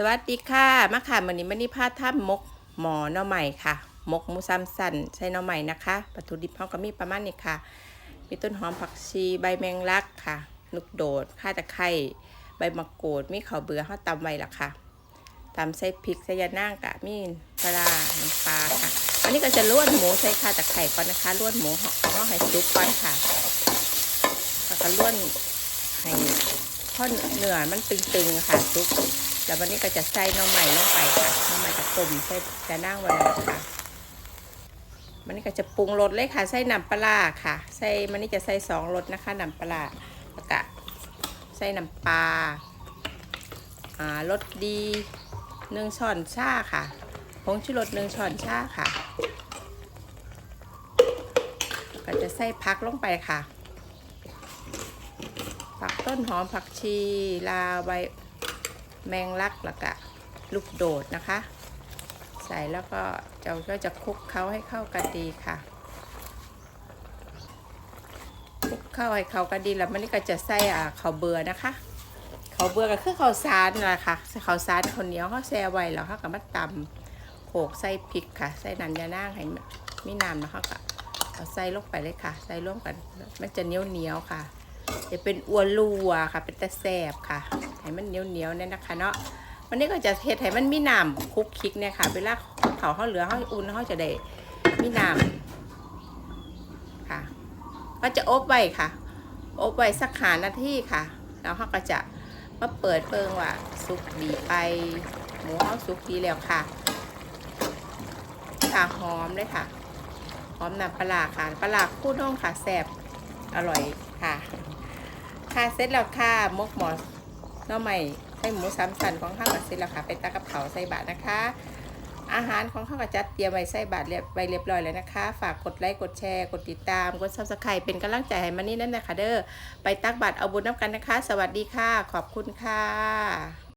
สวัสดีค่ะมาค่ะวันนี้มันนี่พาท่ามกหมอหน่อใหม่ค่ะ มกมูซ้ำสันใส่หน่อใหม่นะคะวัตถุดิบเขาก็มีประมาณนี้ค่ะ มีต้นหอมผักชีใบแมงลักค่ะลูกโดดข่าตะไคร้ใบมะกรูดมีข้าวเบื่อเขาตำไว้ละค่ะตำใส่พริกใส่ยานั่งกะมีปลาน้ำปลาค่ะอันนี้ก็จะล้วนหมูใส่ข่าตะไคร้ก่อนนะคะล้วนหมูห่อให้ซุปก่อนค่ะแล้วก็ล้วนให้ พ่อเนื้อมันตึงๆค่ะซุปแล้ววันนี้ก็จะใส่น้ำใหม่ลงไปค่ะน้ำใหม่จะต้มใส่จะนั่งไว้แล้วค่ะมันนี้ก็จะปรุงรสเลยค่ะ ใส่น้ำปลาค่ะ ใส่มันนี้จะใส่สองรสนะคะน้ำปลาแล้วก็ใส่น้ำปลาอ่ารสดีหนึ่งช้อนชาค่ะผงชูรสหนึ่งช้อนชาค่ะ ก็จะใส่พักลงไปค่ะ ผักต้นหอมผักชี ลาใบแมงลักแล้วก็ลูกโดดนะคะ ใส่แล้วก็เราก็จะคลุกเขาให้เข้ากันดีค่ะคลุกเข้าให้เข้ากันดีแล้วมันนี่ก็จะใส่อ่าข้าวเบื่อนะคะข้าวเบื่อก็คือข้าวสารนั่นแหละค่ะข้าวสารคนเหนียวเขาแช่ไว้แล้วเขาก็มาตำโขกใส่พริกค่ะใส่น้ำยานั่งให้ไมีน้ำแล้วเขาก็เอาใส่ลงไปเลยค่ะ ใส่ร่วมกัน มันจะเหนียวเหนียวค่ะ จะเป็นอัวลัวค่ะ เป็นตะแสบค่ะให้มันเหนียวเหนียวๆเนี่ยนะคะเนาะวันนี้ก็จะเฮ็ดให้มันมีน้ำคลุกคลิกเนี่ยค่ะ เวลาเขาเขาเหลือเขาอุ่นเขาจะได้มีน้ำค่ะ ก็จะอบไว้ค่ะ อบไว้สักหานาทีค่ะ แล้วเขาก็จะมาเปิดเปิงว่าสุกดีไป หมูเขาสุกดีแล้วค่ะค่ะหอมเลยค่ะ หอมน้ำปลาร้าค่ะ ปลาร้าคู่น้องค่ะแสบ อร่อยค่ะ ค่ะเสร็จแล้วค่ะมกหมอน้อใหม่ใส่หมูสามสันของข้าวกับเสร็จแล้วค่ะไปตักกับเขาใส่บาทนะคะ อาหารของข้าวกับจัดเตรียมไว้ใส่บาทเรียบไว้เรียบร้อยแล้วนะคะ ฝากกดไลค์กดแชร์กดติดตามกดซับสไครต์เป็นกำลังใจให้มันนี่นั่นนะคะเด้อไปตักบาทเอาบุญน้ำกันนะคะ สวัสดีค่ะ ขอบคุณค่ะ